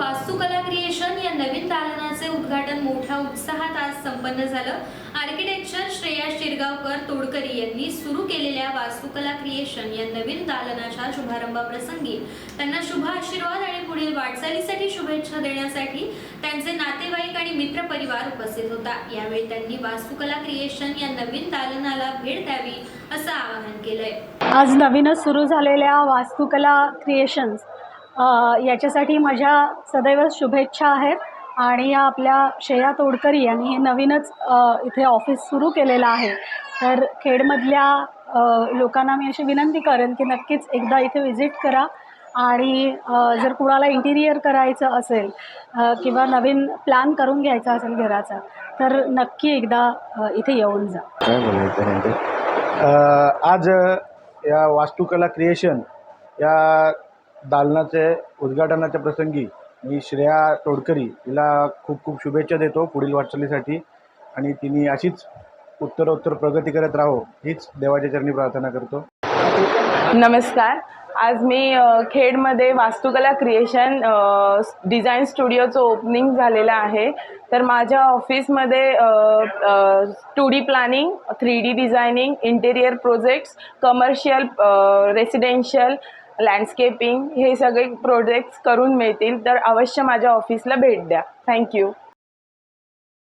वास्तुकला क्रिएशन या नवीन दालनाचे उद्घाटन मोठ्या उत्साहात आज संपन्न झालं. आर्किटेक्चर श्रेया शिरगावकर तोडकरी यांनी सुरू केलेल्या वास्तुकला क्रिएशन या नवीन दालनाच्या शुभारंभाप्रसंगी त्यांना शुभ आशीर्वाद आणि पुढील वाटचालीसाठी शुभेच्छा देण्यासाठी त्यांचे नातेवाईक आणि मित्रपरिवार उपस्थित होता. यावेळी त्यांनी वास्तुकला क्रिएशन या नवीन दालनाला भेट द्यावी असं आवाहन केलंय. आज नवीनच सुरू झालेल्या वास्तुकला क्रिएशन्स याच्यासाठी माझ्या सदैव शुभेच्छा आहेत. आणि या आपल्या श्रेया तोडकरी यांनी हे नवीनच इथे ऑफिस सुरू केलेलं आहे. तर खेडमधल्या लोकांना मी अशी विनंती करेन की नक्कीच एकदा इथे व्हिजिट करा. आणि जर कुणाला इंटिरियर करायचं असेल किंवा नवीन प्लॅन करून घ्यायचा असेल घराचा तर नक्की एकदा इथे येऊन जा. आज या वास्तुकला क्रिएशन या दालनाचे उद्घाटनाच्या प्रसंगी मी श्रेया तोडकरी हिला खूप खूप शुभेच्छा देतो पुढील वाटचालीसाठी. आणि तिने अशीच उत्तरोत्तर प्रगती करत राहो हीच देवाच्या चरणी प्रार्थना करतो. नमस्कार. आज मी खेडमध्ये वास्तुकला क्रिएशन डिझाईन स्टुडिओचं ओपनिंग झालेलं आहे. तर माझ्या ऑफिसमध्ये two D planning three D designing interior projects commercial residential landscaping हे सगळे प्रोजेक्ट्स करून मिळतील. तर अवश्य माझ्या ऑफिसला भेट द्या. थँक्यू